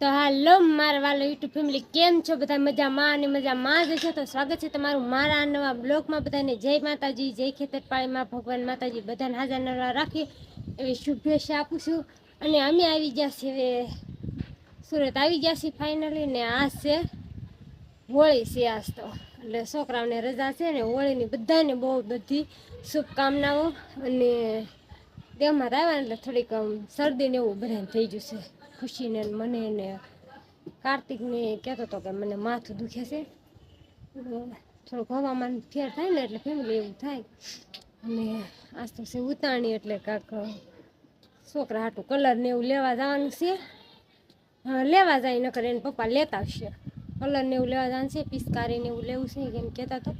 તો હાલો, મારા વાલો યુટ્યુબ ફેમિલી, કેમ છો? બધા મજામાં અને મજામાં જ છો? તો સ્વાગત છે તમારું મારા નવા બ્લોગમાં. બધાને જય માતાજી, જય ખેતરપાળીમાં, ભગવાન માતાજી બધાને હાજર નવા રાખી એવી શુભેચ્છા આપું છું. અને અમે આવી ગયા છીએ સુરત આવી ગયા છીએ ફાઇનલી ને આ છે હોળી છે આજ તો એટલે છોકરાઓને રજા છે ને હોળીની બધાને બહુ બધી શુભકામનાઓ અને તેમાં આવ્યા એટલે થોડીક શરદી ને એવું બધાને થઈ છે ખુશીને મને ને કાર્તિકને કહેતો હતો કે મને માથું દુખે છે. થોડુંક હવામાન ફેર થાય ને એટલે ફેમિલી એવું થાય. અને આજ તો છે ઉતાણી એટલે કાંક છોકરા હાટું કલર ને એવું લેવા જવાનું છે. લેવા જાય નકર એને પપ્પા લેતા આવશે. કલર ને એવું લેવા જવાનું છે પિસ્કારી ને એવું લેવું છે એમ કહેતા તો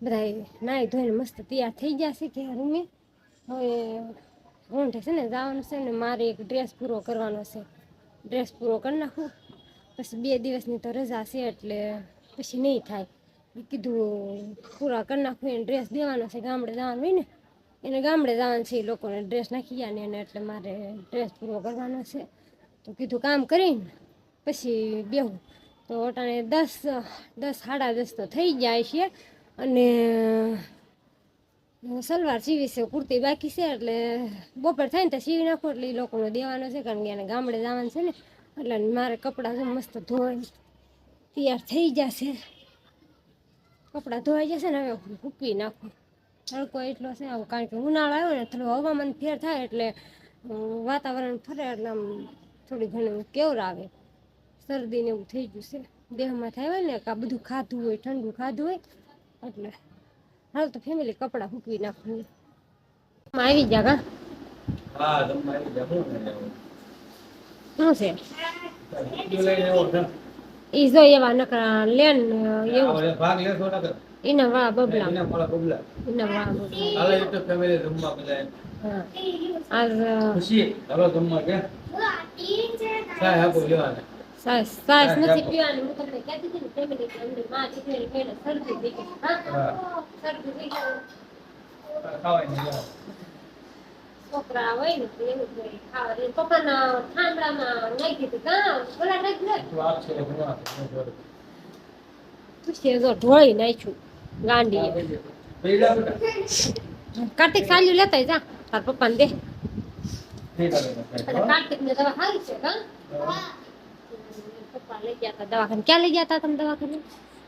બધા નાહી ધોઈને મસ્ત તૈયાર થઈ ગયા છે કે રૂમે હવે ઊંઠે છે ને જવાનું છે ને મારે એક ડ્રેસ પૂરો કરવાનો છે. ડ્રેસ પૂરો કરી નાખું. પછી બે દિવસની તો રજા છે એટલે પછી નહીં થાય. કીધું પૂરા કરી નાખું, એને ડ્રેસ દેવાનો છે, ગામડે જવાનું હોય ને, એને ગામડે જવાનું છે, એ લોકોને ડ્રેસ નાખી ગયા ને એને એટલે મારે ડ્રેસ પૂરો કરવાનો છે. તો કીધું કામ કરીને પછી બેહું. તો અટાણે દસ દસ, સાડા દસ તો થઈ જાય છે. અને સલવાર સીવી છે કુર્તી બાકી છે એટલે બપોર થાય ને ત્યાં સીવી નાખો એટલે એ લોકોને દેવાનો છે કારણ કે એને ગામડે જવાનું છે ને એટલે મારે કપડાં છે મસ્ત ધોઈ તૈયાર થઈ જશે કપડાં ધોવાઈ જશે ને હવે ફૂકવી નાખું તડકો એટલો છે આવું કારણ કે ઉનાળો આવ્યો ને થોડું હવામાન ફેર થાય એટલે વાતાવરણ ફરે એટલે આમ થોડી ઘણી કેવર આવે શરદી ને એવું થઈ ગયું છે દેહમાં થાય હોય ને કે બધું ખાધું હોય ઠંડુ ખાધું હોય એટલે હાલ તો ફેમિલી કપડાં ફૂકવી નાખું આવી જા કા? હા તમે આવી છે? ઈ જો એવા નકરા લેન એવું. ભાગ લેશો નકર? એના વાહ બબલા. એને મળે બબલા. એના વાહ બબલા. હાલે તો ફેમિલી જમવા બધા હા. આજ ખુશી. હાલો જમવા કે ચાય બોલ્યો લેવાને. સાસ સાસ નથી પીવાની. હું તમને કહેતી હતી ને ફેમિલી કે અંદરમાં દીકરી પહેલા શરદી થઈ ગઈ. હા શરદી થઈ ગઈ. છોકરા હોય ને તો એવું જ હોય ખાવા દે પપ્પાના ઠાંડામાં નાખી દીધું. કા બોલા દે. તું જો ઢોળી નાખ્યું ગાંડી. કાર્તિક સાલ્યું લેતા જા. તાર પપ્પાને દે. કાર્તિક ને દવા સારી છે કા પપ્પા લઈ ગયા હતા દવાખાને ક્યાં લઈ ગયા હતા તમે દવાખાને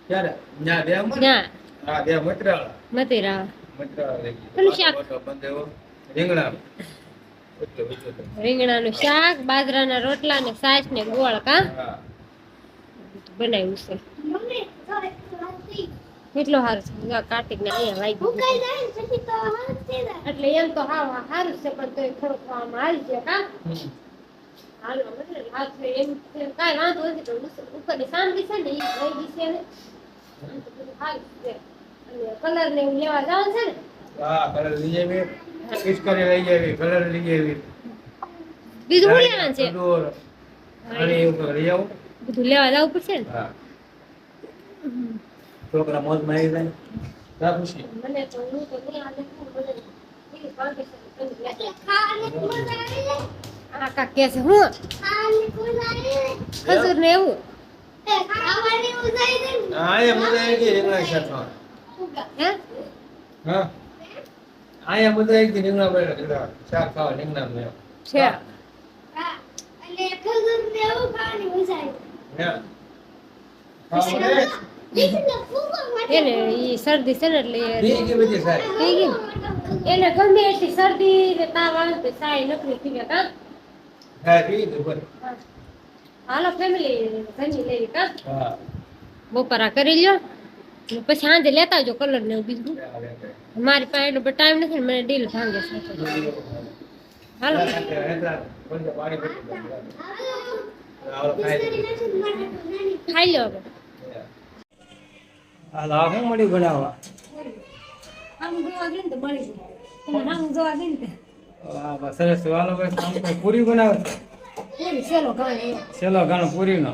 ક્યારે? ન્યા ડેમમાં ને? ના હા, ડેમ મટરાળા. મતીરા મટરાળા લઈ ગયા. પેલું શાક. મોટો બંધ રીંગણાનું. શાક બાજરાના રોટલા ને છાશ ને ગોળ કા બનાવ્યું છે કેટલો સારું છે કાર્તિક ને અહીંયા વાગી. એટલે એમ તો હા સારું છે પણ તો થોડુંક આમ હાલ છે કા કલર ને એવું લેવા જવાનું છે ને હા, કલર લઈ આવી. પિચકારી લઈ આવી, કલર લઈ આવી. બીજું શું લેવાનું છે અને એવું લઈ આવો. બધું લેવા જવું પડશે ને હા. છોકરા મોજમાં આવી જાય. ખુશી. મને તો હું તો નહીં મને કાક કે છે હું ખજૂર ને એવું હા, એ મુદાઈ આવી ગઈ રીંગણા શાકમાં. હે હા. મજા આવી ગઈ રીંગણા બેડા રીંગણા શાક ખાવા રીંગણાનું મે છે હા. ખાવા મળે? એને ઈ શરદી છે ને એટલે ને. એને ગમે એટલી શરદી ને તાવ આવે સાય નકરી થઈ ગયા. હાલો ફેમિલી ઘણી લેવી કરી લ્યો. પછી સાંજે લેતા આવજો કલર ને બીજું. મારી પાસે એટલો ટાઈમ નથી ને મને ડીલ ભાંગે છે. હાલો. ખાઈ લો હાલો આ હું મળી બનાવવા? આમ જોવા ગઈ ને તો મળી તમને આમ જોવા ગઈ ને વાહ, વાહ, સરસ વાલો ભાઈ પૂરી બનાવે. છેલ્લો ઘણો પૂરીનો.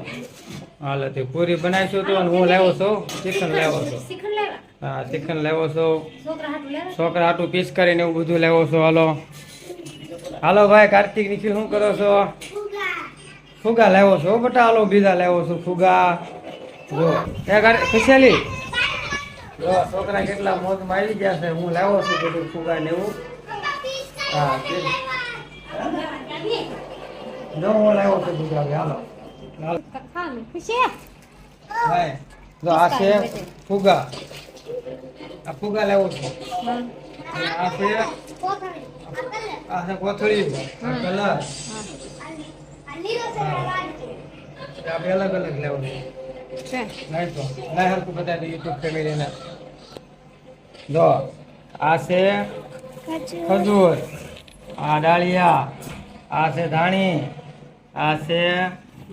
હાલ તે પૂરી બનાવીશું તો હું લાવ્યો છો? ચિકન લાવ્યો છો. હા ચિકન લાવ્યો છો. છોકરા હાટું લેવા? પીસ કરીને એવું બધું લેવો છો. હાલો. હાલો ભાઈ કાર્તિક નિખિલ શું કરો છો? ફુગા લાવ્યો છો બટા. હાલો બીજા લેવો છો ફુગા. જો. ખુશેલી. જો છોકરા કેટલા મોજમાં આવી ગયા છે. હું લાવો છું બધું ફુગા ને એવું. હા હું લાવ્યો છું હવે હાલો. જો આ છે ફુગા. આ ફુગા લાવ્યો છું. આ છે આ છે કોથળી. કલર. આ અલગ અલગ લેવું છે. લાઈ તો. લાઈ હરકું બધા દે યુટ્યુબ ફેમિલીને જો આ છે ખજૂર આ ડાળિયા આ છે ધાણી આ છે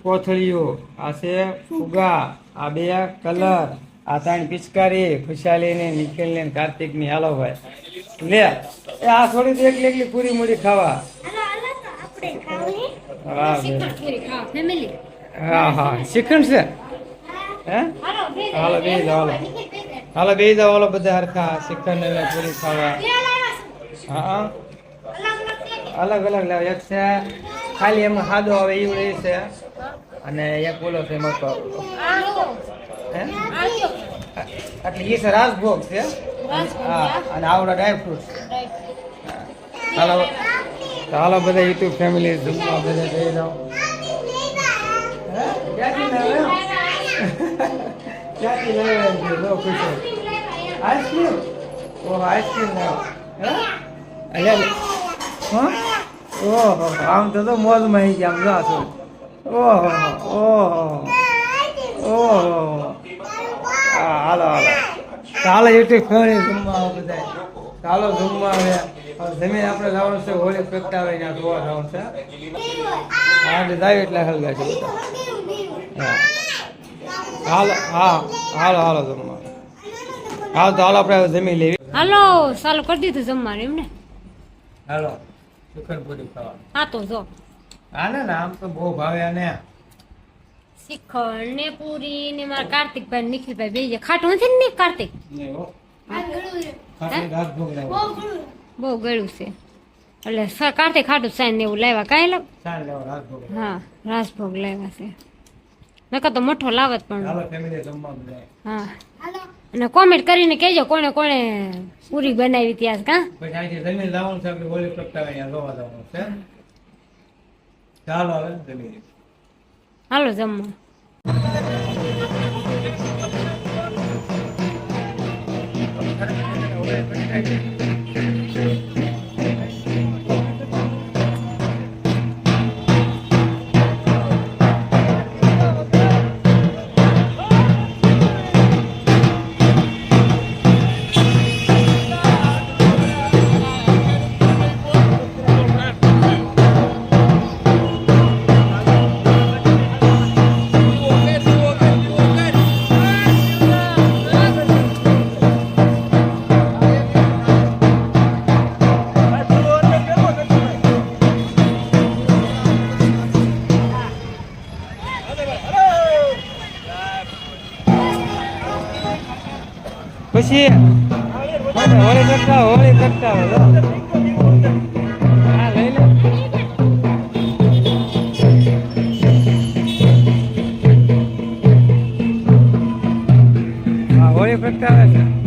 કોથળીઓ આ છે ફુગા આ બે કલર આ ત્રણ પિચકારી ખુશાલીની નિખિલની ને કાર્તિકની હાલો ભાઈ લે એ આ થોડી તો એકલી એકલી પૂરી મૂરી ખાવા વાહ ભાઈ. ફેમિલી હા હા શ્રીખંડ છે હે હાલો બે જાઓ હાલો હાલો બે જાઓ હાલો બધા હરખા શ્રીખંડ ને પૂરી ખાવા હા. અલગ અલગ લેવા એક છે, ખાલી એમાં સાદો આવે એવું રહી છે. અને એક બોલો છે હે? એટલે એ છે રાજભોગ છે? હા, અને આવડા ડ્રાયફ્રૂટ હાલો. તો હાલો બધા યુટ્યુબ ફેમિલી જમવા બધા જઈ જાઓ. ક્યાંથી લેવાય? એમ આઈસ્ક્રીમ ઓહો આઈસ્ક્રીમ લાવો હે? અલ્યા, હા? ઓહો, આમ તો તો મોજમાં આવી ગયા, આમ જો આ છો. ઓહો ઓહો ઓહો. હા, હાલો હાલો. ચાલો એટલે ફરી જમવા આવો બધા ચાલો, જમવા આવ્યા જમીન આપણે લાવવાનું છે, હોળી પ્રગટાવે ત્યાં જોવા જવાનું છે. હા, એટલે જાય એટલે હલગા છે બધા. હાલો, હા, હાલો હાલો, જમવા. હાલો તો હાલ, આપણે જમી લેવી. હાલો, ચાલુ, કરી દીધું જમવાનું એમને. હાલો સુખનપુરી ખાવા હા તો જો. આને ને આમ તો બહુ ભાવે આને શ્રીખંડ ને પૂરી ને મારા કાર્તિકભાઈ નિખિલભાઈ બે જે ખાટું નથી ને કાર્તિક. બહુ ગળ્યું છે. એટલે સ- કાર્તિક ખાટું સાઈન ને એવું લાવ્યા કાંઈ રાજભોગ હા રાજભોગ લાવ્યા છે. નકર તો મોટો લાવત પણ. હા. અને કોમેન્ટ કરીને કહેજો કોને કોને પૂરી બનાવી ત્યાં કા? પછી જમીન લાવવાનું છે આપણે બોલી પ્રગટાવે જોવા જવાનું છે ચાલો હવે જમી લઈએ. હાલો જમવા ખુશી હોળી કરતા હોળી કરતા હા લઈ લે હા હોળી પ્રગટાવે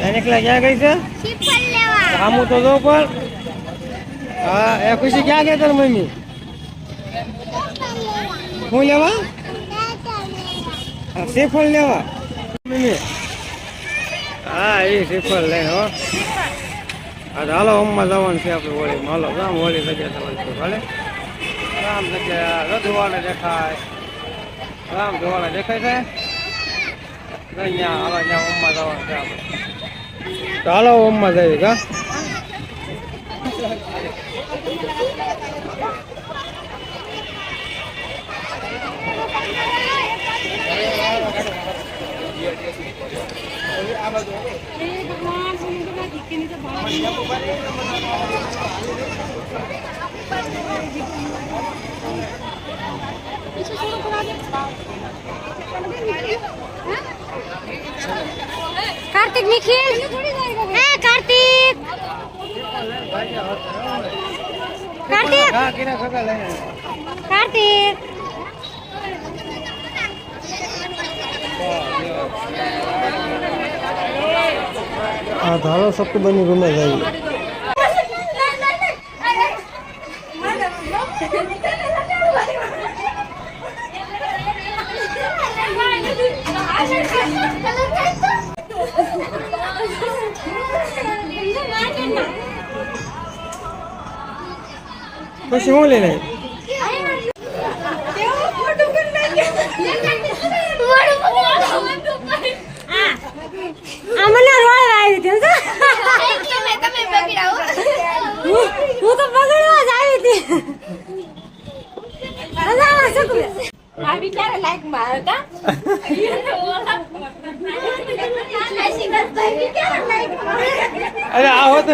ગઈ ક્યાં ગઈ છે. આમું તો જો પણ. હા એ ખુશી ક્યાં ગઈ તાર મમ્મી? શું લેવા? શ્રીફળ લેવા. મમ્મી. હા એ શ્રીફળ લે હો. તો હાલો અમ્મા જવાનું છે આપણે હોળીમાં હાલો રામ હોળી જગ્યા જવાનું છે ભલે. રામ જગ્યા રધવાને દેખાય. રામ જોવાને દેખાય છે. અહીંયા હાલો અહીંયા અમ્મા જવાનું છે આપણે તો હાલો અમ્મા જઈએ કા કાર્તિક નિખિલ હે કાર્તિક કાર્તિક. આ ધારો સપ્તબની રૂમે જઈએ પછી હું આવી? મને રોળવા આવી હતી હું હું તો જ આવી હતી? અરે હોત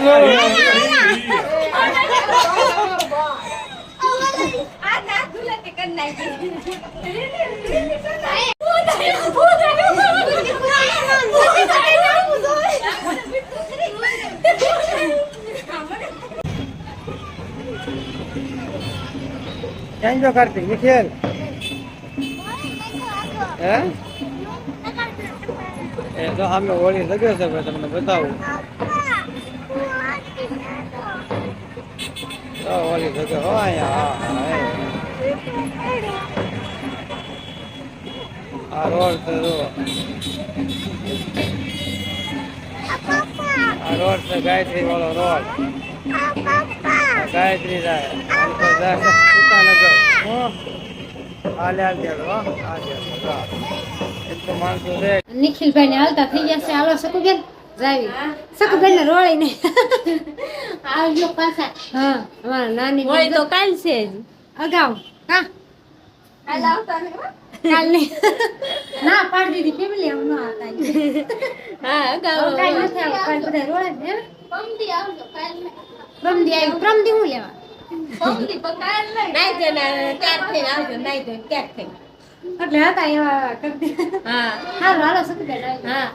ગયો કરતી નિખિલ હે એ તો સામે હોળી લગ્યો છે ભાઈ તમને બતાવું તો હોળી લગ્યો હો અહીંયા આ રોડ છે જો આ રોડ છે ગાયત્રી વાળો રોડ ગાયત્રી જાય નિખિલભાઈ ને હાલતા થઈ ગયા છે. હાલો શકુબેન જાવી. શકુબેન ને રોળી ને આવજો પાછા. હા અમારા નાની હોય તો કાલ છે જ. અગાઉ. હા. કાલ નહીં ના પાડી દીધી. ફેમિલી આમ ન આવતા હા અગાઉ કાલ નથી આવું કાલ બધા રોળે ને હે? પ્રમદી આવ્યું પ્રમદી હું લેવા? એટલે હતા એવા કરતી હા હારું હાલો શકુબેન હા